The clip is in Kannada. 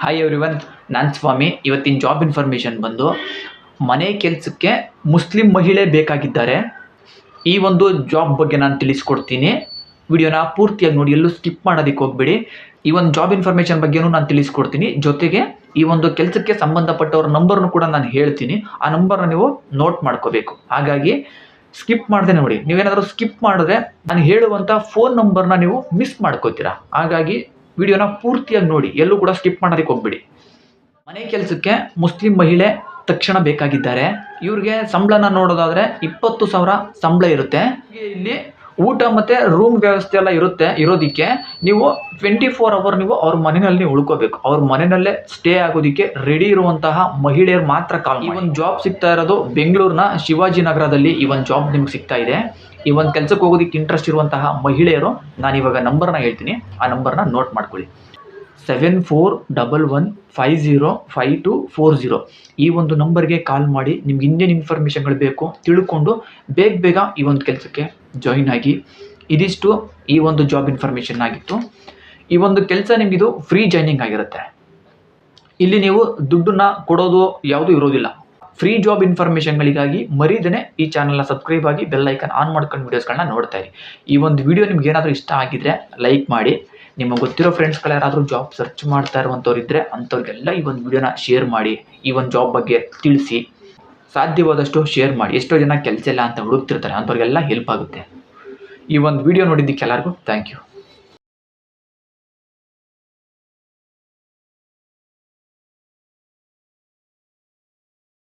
ಹಾಯ್ ಎವ್ರಿವನ್ ನಾನು ಸ್ವಾಮಿ. ಇವತ್ತಿನ ಜಾಬ್ ಇನ್ಫಾರ್ಮೇಷನ್ ಬಂದು ಮನೆ ಕೆಲಸಕ್ಕೆ ಮುಸ್ಲಿಂ ಮಹಿಳೆ ಬೇಕಾಗಿದ್ದಾರೆ. ಈ ಒಂದು ಜಾಬ್ ಬಗ್ಗೆ ನಾನು ತಿಳಿಸ್ಕೊಡ್ತೀನಿ. ವಿಡಿಯೋನ ಪೂರ್ತಿಯಾಗಿ ನೋಡಿ, ಎಲ್ಲೂ ಸ್ಕಿಪ್ ಮಾಡೋದಕ್ಕೆ ಹೋಗ್ಬೇಡಿ. ಈ ಒಂದು ಜಾಬ್ ಇನ್ಫಾರ್ಮೇಷನ್ ಬಗ್ಗೆನೂ ನಾನು ತಿಳಿಸ್ಕೊಡ್ತೀನಿ. ಜೊತೆಗೆ ಈ ಒಂದು ಕೆಲಸಕ್ಕೆ ಸಂಬಂಧಪಟ್ಟವ್ರ ನಂಬರ್ನು ಕೂಡ ನಾನು ಹೇಳ್ತೀನಿ. ಆ ನಂಬರ್ನ ನೀವು ನೋಟ್ ಮಾಡ್ಕೋಬೇಕು. ಹಾಗಾಗಿ ಸ್ಕಿಪ್ ಮಾಡಿದೆ ನೋಡಿ. ನೀವೇನಾದರೂ ಸ್ಕಿಪ್ ಮಾಡಿದ್ರೆ ನಾನು ಹೇಳುವಂಥ ಫೋನ್ ನಂಬರ್ನ ನೀವು ಮಿಸ್ ಮಾಡ್ಕೋತೀರಾ. ಹಾಗಾಗಿ ವಿಡಿಯೋನ ಪೂರ್ತಿಯಾಗಿ ನೋಡಿ, ಎಲ್ಲೂ ಕೂಡ ಸ್ಕಿಪ್ ಮಾಡೋದಕ್ಕೆ ಹೋಗ್ಬೇಡಿ. ಮನೆ ಕೆಲಸಕ್ಕೆ ಮುಸ್ಲಿಂ ಮಹಿಳೆ ತಕ್ಷಣ ಬೇಕಾಗಿದ್ದಾರೆ. ಇವ್ರಿಗೆ ಸಂಬಳನ ನೋಡೋದಾದರೆ ಇಪ್ಪತ್ತು ಸಾವಿರ ಸಂಬಳ ಇರುತ್ತೆ. ಇಲ್ಲಿ ಊಟ ಮತ್ತೆ ರೂಮ್ ವ್ಯವಸ್ಥೆ ಎಲ್ಲ ಇರುತ್ತೆ, ಇರೋದಕ್ಕೆ ನೀವು ಟ್ವೆಂಟಿ ಫೋರ್ ಅವರ್ ನೀವು ಅವ್ರ ಮನೆಯಲ್ಲಿ ನೀವು ಉಳ್ಕೋಬೇಕು. ಅವ್ರ ಮನೆಯಲ್ಲೇ ಸ್ಟೇ ಆಗೋದಕ್ಕೆ ರೆಡಿ ಇರುವಂತಹ ಮಹಿಳೆಯರು ಮಾತ್ರ ಕಾಲ್ ಈ ಒಂದು ಜಾಬ್ ಸಿಗ್ತಾ ಇರೋದು ಬೆಂಗಳೂರಿನ ಶಿವಾಜಿನಗರದಲ್ಲಿ ಈ ಒಂದು ಜಾಬ್ ನಿಮ್ಗೆ ಸಿಗ್ತಾ ಇದೆ. ಈ ಒಂದು ಕೆಲಸಕ್ಕೆ ಹೋಗೋದಕ್ಕೆ ಇಂಟ್ರೆಸ್ಟ್ ಇರುವಂತಹ ಮಹಿಳೆಯರು ನಾನು ಇವಾಗ ನಂಬರ್ನ ಹೇಳ್ತೀನಿ. ಆ ನಂಬರ್ನ ನೋಟ್ ಮಾಡ್ಕೊಳ್ಳಿ. Seven four double one five zero five two four zero ಈ ಒಂದು ನಂಬರ್ಗೆ ಕಾಲ್ ಮಾಡಿ ನಿಮ್ಗೆ ಇನ್ನೇನು ಇನ್ಫಾರ್ಮೇಷನ್ಗಳು ಬೇಕು, ತಿಳ್ಕೊಂಡು ಬೇಗ ಬೇಗ ಈ ಒಂದು ಕೆಲಸಕ್ಕೆ ಜಾಯಿನ್ ಆಗಿ. ಇದಿಷ್ಟು ಈ ಒಂದು ಜಾಬ್ ಇನ್ಫಾರ್ಮೇಷನ್ ಆಗಿತ್ತು. ಈ ಒಂದು ಕೆಲಸ ನಿಮಗಿದು ಫ್ರೀ ಜಾಯ್ನಿಂಗ್ ಆಗಿರುತ್ತೆ. ಇಲ್ಲಿ ನೀವು ದುಡ್ಡನ್ನ ಕೊಡೋದು ಯಾವುದೂ ಇರೋದಿಲ್ಲ. ಫ್ರೀ ಜಾಬ್ ಇನ್ಫಾರ್ಮೇಶನ್ಗಳಿಗಾಗಿ ಮರಿದನೆ ಈ ಚಾನಲ್ನ ಸಬ್ಸ್ಕ್ರೈಬ್ ಆಗಿ ಬೆಲ್ ಐಕನ್ ಆನ್ ಮಾಡ್ಕೊಂಡು ವೀಡಿಯೋಸ್ಗಳನ್ನ ನೋಡ್ತಾ ಇರಿ. ಈ ಒಂದು ವಿಡಿಯೋ ನಿಮ್ಗೆ ಏನಾದರೂ ಇಷ್ಟ ಆಗಿದ್ರೆ ಲೈಕ್ ಮಾಡಿ. ನಿಮಗೆ ಗೊತ್ತಿರೋ ಫ್ರೆಂಡ್ಸ್ಗಳು ಯಾರಾದರೂ ಜಾಬ್ ಸರ್ಚ್ ಮಾಡ್ತಾ ಇರುವಂಥವ್ರು ಇದ್ದರೆ ಅಂಥವ್ರಿಗೆಲ್ಲ ಈ ಒಂದು ವಿಡಿಯೋನ ಶೇರ್ ಮಾಡಿ. ಈ ಒಂದು ಜಾಬ್ ಬಗ್ಗೆ ತಿಳಿಸಿ. ಸಾಧ್ಯವಾದಷ್ಟು ಶೇರ್ ಮಾಡಿ. ಎಷ್ಟೋ ಜನ ಕೆಲಸ ಇಲ್ಲ ಅಂತ ಹುಡುಕ್ತಿರ್ತಾರೆ. ಅಂಥವ್ರಿಗೆಲ್ಲ ಹೆಲ್ಪ್ ಆಗುತ್ತೆ. ಈ ಒಂದು ವಿಡಿಯೋ ನೋಡಿದ್ದಕ್ಕೆ ಎಲ್ಲರಿಗೂ ಥ್ಯಾಂಕ್ ಯು